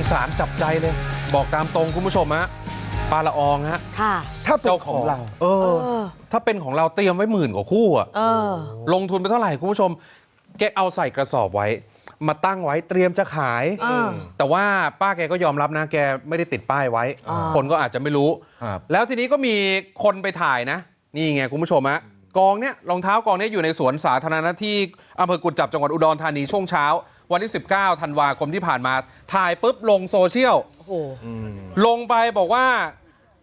งสารจับใจเลย บอกตามตรงคุณผู้ชมฮะปลาละอองฮะค่ะ ถ้าเป็นของเราเอเอออ ถ้าเป็นของเราเตรียมไว้หมื่นกว่าคู่อะเออ ลงทุนไปเท่าไหร่คุณผู้ชม แกเอาใส่กระสอบไว้ มาตั้งไว้เตรียมจะขายอ่าแต่ว่าป้าแกก็ยอมรับนะ แกไม่ได้ติดป้ายไว้ อ่า คนก็อาจจะไม่รู้ ครับ แล้วทีนี้ก็มีคนไปถ่ายนะ นี่ไงคุณผู้ชมฮะกองเนี้ยรองเท้ากองเนี้ยอยู่ในสวนสาธารณะที่อำเภอกุดจับจังหวัดอุดรธานีช่วงเช้า วันที่ 19ธันวาคมที่ผ่านมาถ่ายปุ๊บลงโซเชียลโอ้โหลงไปบอกว่า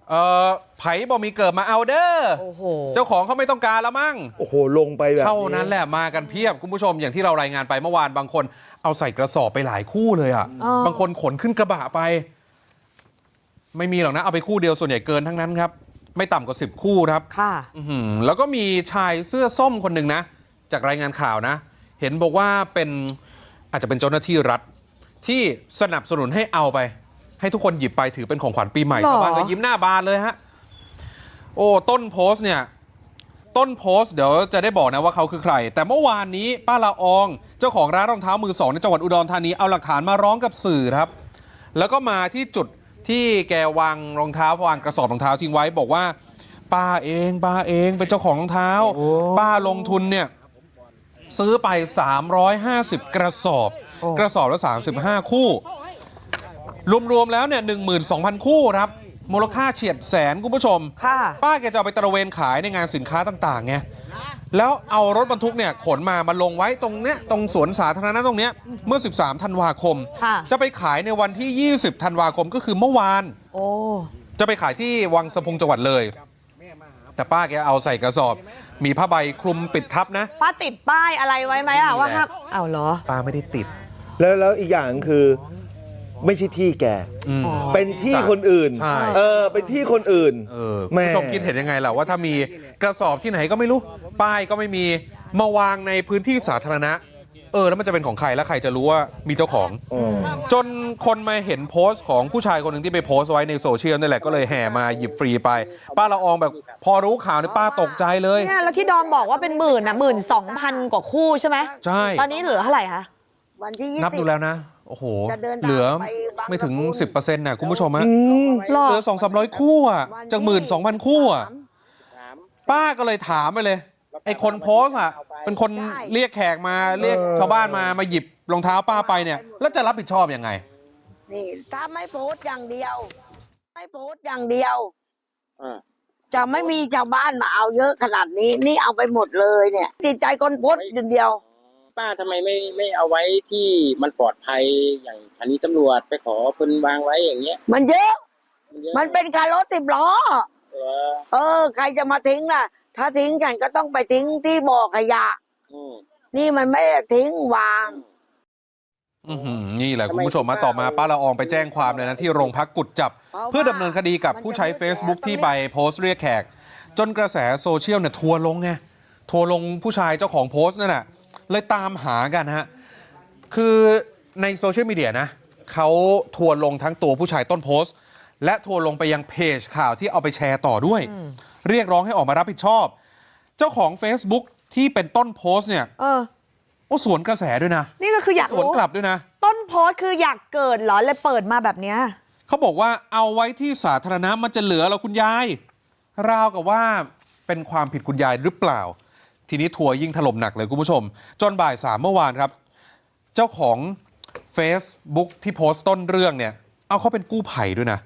เออไผ่บอกมีเกิดมาเอาเด้อโอ้โหเจ้าของเขาไม่ต้องการแล้วมั้งโอ้โหลงไปแบบเท่านั้นแหละมากันเพียบคุณผู้ชมอย่างที่เรารายงานไปเมื่อวานบางคน เอาใส่กระสอบไปหลายคู่เลยอะอ๋อบางคนขนขึ้นกระบะไป ไม่มีหรอกนะเอาไปคู่เดียวส่วนใหญ่เกินทั้งนั้นครับ ไม่ต่ำกว่า10คู่ครับค่ะอื้อหือแล้วก็มีชายเสื้อส้มคนหนึ่งนะจากรายงานข่าวนะ เห็นบอกว่าเป็น อาจจะเป็นเจ้าหน้าที่รัฐ ที่สนับสนุนให้เอาไป ให้ทุกคนหยิบไปถือเป็นของขวัญปีใหม่หรอชาวบ้านก็ยิ้มหน้าบานเลยฮะโอ้ต้นโพสต์เนี่ยต้นโพสต์เดี๋ยวจะได้บอกนะว่าเขาคือใคร แต่เมื่อวานนี้ป้าละออง เจ้าของร้านรองเท้ามือสองในจังหวัดอุดรธานีเอาหลักฐานมาร้องกับสื่อครับ แล้วก็มาที่จุดที่แกวางรองเท้าวางกระสอบรองเท้าทิ้งไว้บอกว่าป้าเองป้าเองเป็นเจ้าของรองเท้าโอ้ป้าลงทุนเนี่ย ซื้อไป 350 กระสอบ กระสอบละ 35 คู่ รวม ๆ แล้วเนี่ย12,000 คู่ครับ มูลค่าเฉียดแสนคุณผู้ชมค่ะป้าแกจะเอาไปตระเวนขายในงานสินค้าต่างๆไงแล้วเอารถบรรทุกเนี่ยขนมามาลงไว้ตรงเนี้ยตรงสวนสาธารณะตรงเนี้ยเมื่อ 13 ธันวาคมค่ะจะไปขายในวันที่ 20 ธันวาคมก็คือเมื่อวานโอ้จะไปขายที่วังสะพุงจังหวัดเลย แต่ป้าแกเอาใส่กระสอบ มีผ้าใบคลุมปิดทับนะ ป้าติดป้ายอะไรไว้ไหมอะว่าห้ามเอาเหรอ ป้าไม่ได้ติด แล้วแล้วอีกอย่างคือไม่ใช่ที่แก อืมอ๋อเป็นที่คนอื่น ใช่ เออ เป็นที่คนอื่น เออแม่คุณผู้ชมคิดเห็นยังไงล่ะว่าถ้ามีกระสอบที่ไหนก็ไม่รู้ ป้ายก็ไม่มีมาวางในพื้นที่สาธารณะ เออ แล้วมันจะเป็นของใครแล้วใครจะรู้ว่ามีเจ้าของอืมจน คนมาเห็นโพสต์ของผู้ชายคนหนึ่งที่ไปโพสต์ไว้ในโซเชียลนี่แหละก็เลยแห่มาหยิบฟรีไป ป้าละอองแบบพอรู้ข่าวเนี่ยป้าตกใจเลยเนี่ยแล้วที่ดอมบอกว่าเป็นหมื่นอะหมื่นสองพันกว่าคู่ใช่ไหมใช่ตอนนี้เหลือเท่าไหร่คะวันที่ยี่นับสิดูบ แล้วนะ โอ้โห จะเดินทางเหลือไปบางไม่ถึงสะพุง10%น่ะคุณผู้ชมฮะอืมหรอเหลือสองสามร้อยคู่อะวันที่จากหมื่นสองพันคู่อะสามป้าก็เลยถามไปเลย ไอ้คนโพสต์อะ เป็นคนใช่ เรียกแขกมาเรียกเออชาวบ้านมามาหยิบรองเท้าป้าไปเนี่ย แล้วจะรับผิดชอบยังไง นี่ ถ้าไม่โพสต์อย่างเดียว ไม่โพสต์อย่างเดียว อ่า จะไม่มีชาวบ้านมาเอาเยอะขนาดนี้ นี่เอาไปหมดเลยเนี่ย ติดใจคนโพสต์อย่างเดียว ป้าทำไมไม่ไม่เอาไว้ที่มันปลอดภัยอย่างสถานีตำรวจไปขอเพิ่นวางไว้อย่างเงี้ยมันเยอะ มันเยอะมันเป็นการรถสิบล้อเหรอเออ ใครจะมาทิ้งล่ะ ถ้าทิ้งฉันก็ต้องไปทิ้งที่บ่อขยะ อืมนี่มันไม่ได้ทิ้งวาง อื้อหือ นี่แหละทำคุณไมผู้ชมมาป้าต่อมาเอาป้าละอองไปแจ้งความเลยนะที่โรงพักกุดจับเพราะว่าเพื่อดำเนินคดีกับผู้ใช้มันจะ Facebook ไม่แฝงที่ไปโพสต์เรียกแขก จนกระแสโซเชียลเนี่ยทัวร์ลงไงทัวร์ลงผู้ชายเจ้าของโพสต์นั่นแหละเลยตามหากันฮะคือในโซเชียลมีเดียนะเขาทัวร์ลงทั้งตัวผู้ชายต้นโพสต์ และทัวร์ลงไปยังเพจข่าวที่เอาไปแชร์ต่อด้วย เรียกร้องให้ออกมารับผิดชอบ เจ้าของ Facebook ที่เป็นต้นโพสต์เนี่ยเออ โอ้สวนกระแสด้วยนะนี่ก็คืออยากสวนรู้กลับด้วยนะ ต้นโพสต์คืออยากเกิดเหรอเลยเปิดมาแบบเนี้ยเขาบอกว่าเอาไว้ที่สาธารณะมันจะเหลือเหราคุณยาย ราวกับว่าเป็นความผิดคุณยายหรือเปล่า ทีนี้ทัวร์ยิ่งถล่มหนักเลยคุณผู้ชม จนบ่ายสามเมื่อวานครับ เจ้าของ Facebook ที่โพสต์ต้นเรื่องเนี่ย เอาเขาเป็นกู้ภัยด้วยนะ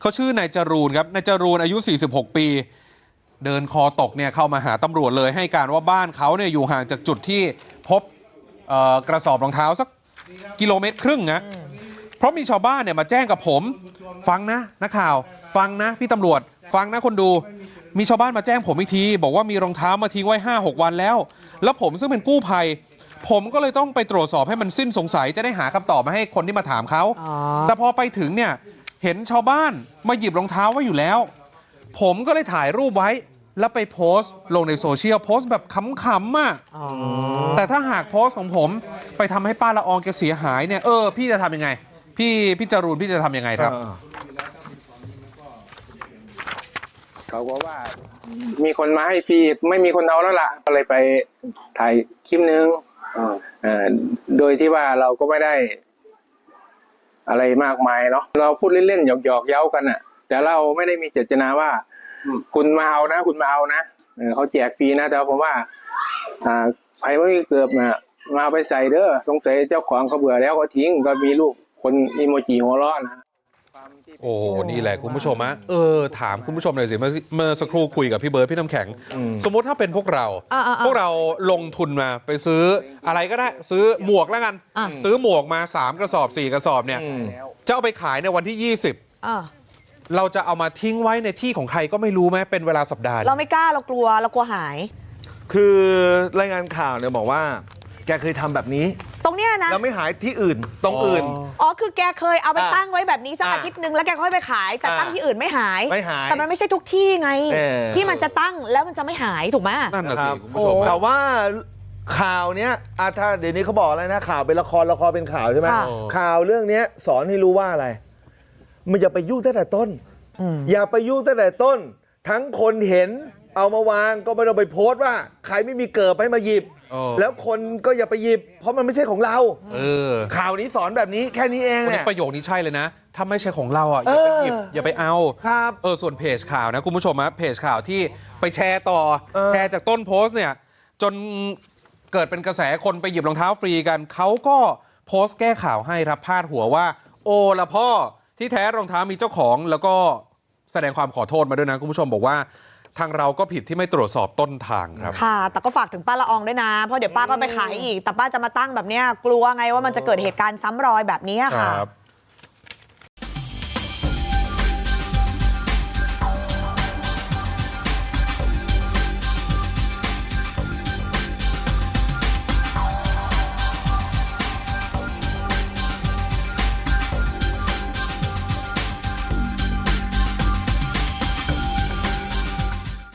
เขาชื่อนายจรูนครับนายจรูนอายุ 46 ปี เดินคอตกเนี่ยเข้ามาหาตำรวจเลยให้การว่าบ้านเขาเนี่ยอยู่ห่างจากจุดที่พบเอ่อ กระสอบรองเท้าสักกิโลเมตรครึ่งนะเพราะมีชาวบ้านเนี่ยมาแจ้งกับผม ฟังนะนักข่าว ฟังนะพี่ตำรวจ ฟังนะคนดู มีชาวบ้านมาแจ้งผมอีกที บอกว่ามีรองเท้ามาทิ้งไว้ 5 6 วันแล้ว แล้วผมซึ่งเป็นกู้ภัย ผมก็เลยต้องไปตรวจสอบให้มันสิ้นสงสัยจะได้หาคำตอบมาให้คนที่มาถามเขาอ๋อแต่พอไปถึงเนี่ยเห็นชาวบ้านมาหยิบรองเท้าไว้อยู่แล้ว ผมก็เลยถ่ายรูปไว้ แล้วไปโพสต์ลงในโซเชียลโพสต์แบบขำๆอะอ๋อแต่ถ้าหากโพสต์ของผมไปทำให้ป้าละอองแกเสียหายเนี่ยเออพี่จะทำยังไง พี่พี่จรูนพี่จะทำยังไงครับอ่าเขาก็ว่า มีคนมาให้ฟรีไม่มีคนเอาแล้วล่ะ ก็เลยไปถ่ายคลิปนึงเอ่อโดยที่ว่าเราก็ไม่ได้ อะไรมากมายเนาะเราพูดเล่นๆหยอกๆเย้ากันอะแต่เราไม่ได้มีเจตนาว่าอืม คุณมาเอานะ คุณมาเอานะเออเขาแจกฟรีนะแต่ผมว่าอ่าใครไม่เกือบนะมาเอาไปใส่เด้อสงสัยเจ้าของเขาเบื่อแล้วก็ทิ้งก็มีลูกคนอีโมจิหัวเร้อนนะโอ้โหนี่แหละคุณผู้ชมฮะเออถามคุณผู้ชมหน่อยสิเมื่อเมื่อสักครู่คุยกับพี่เบิร์ดพี่น้ำแข็ง สมมุติถ้าเป็นพวกเราอ่าๆๆพวกเราลงทุนมาไปซื้ออะไรก็ได้ ซื้อหมวกแล้วกันอะซื้อหมวกมา 3 กระสอบ 4 กระสอบเนี่ยอืมจะเอาไปขายในวันที่อะ20 เราจะเอามาทิ้งไว้ในที่ของใครก็ไม่รู้ไหมเป็นเวลาสัปดาห์เราไม่กล้าเรากลัวเรากลัวหาย คือรายงานข่าวเนี่ยบอกว่า แกเคยทำแบบนี้ ตรงเนี้ยนะแล้วไม่หายที่อื่นตรงอื่น อ๋อคือแกเคยเอาไปอะตั้งไว้แบบนี้สักอะอาทิตย์หนึ่งแล้วแกค่อยไปขาย แต่อะตั้งที่อื่นไม่หาย ไม่หายแต่มันไม่ใช่ทุกที่ไง เออ ที่มันจะตั้งแล้วมันจะไม่หายถูกไหม นั่นน่ะสิครับคุณผู้ชมโอ้แต่ฮะว่าข่าวเนี้ยอะถ้าเดี๋ยวนี้เขาบอกแล้วนะข่าวเป็นละครละครเป็นข่าวใช่ไหมค่ะ ข่าวเรื่องเนี้ยสอนให้รู้ว่าอะไร มันอย่าไปยุ่งตั้งแต่ต้นอืมอย่าไปยุ่งตั้งแต่ต้น ทั้งคนเห็นเอามาวางก็ไม่ต้องไปโพสต์ว่า ใครไม่มีเกิบให้มาหยิบเออแล้วคนก็อย่าไปหยิบ เพราะมันไม่ใช่ของเราเออข่าวนี้สอนแบบนี้แค่นี้เองวันเนี่นี้ยประโยคนี้ใช่เลยนะ ถ้าไม่ใช่ของเราอะอย่าไปหยิบเอออย่าไปเอาครับเออส่วนเพจข่าวนะคุณผู้ชมฮะเพจข่าวที่ไปแชร์ต่อเออแชร์จากต้นโพสต์เนี่ย จนเกิดเป็นกระแสคนไปหยิบรองเท้าฟรีกันเขาก็โพสต์แก้ข่าวให้ครับพาดหัวว่า โอละพ่อที่ แท้รองเท้ามีเจ้าของแล้วก็แสดงความขอโทษมาด้วยนะคุณผู้ชมบอกว่าทางเราก็ผิดที่ไม่ตรวจสอบต้นทางครับค่ะ แต่ก็ฝากถึงป้าละอองด้วยนะเพราะเดี๋ยวป้าก็ไปขายอีกแต่ป้าจะมาตั้งแบบเนี้ยกลัวไงว่ามันจะเกิดเหตุการณ์ซ้ำรอยแบบเนี้ยคค่ะรับ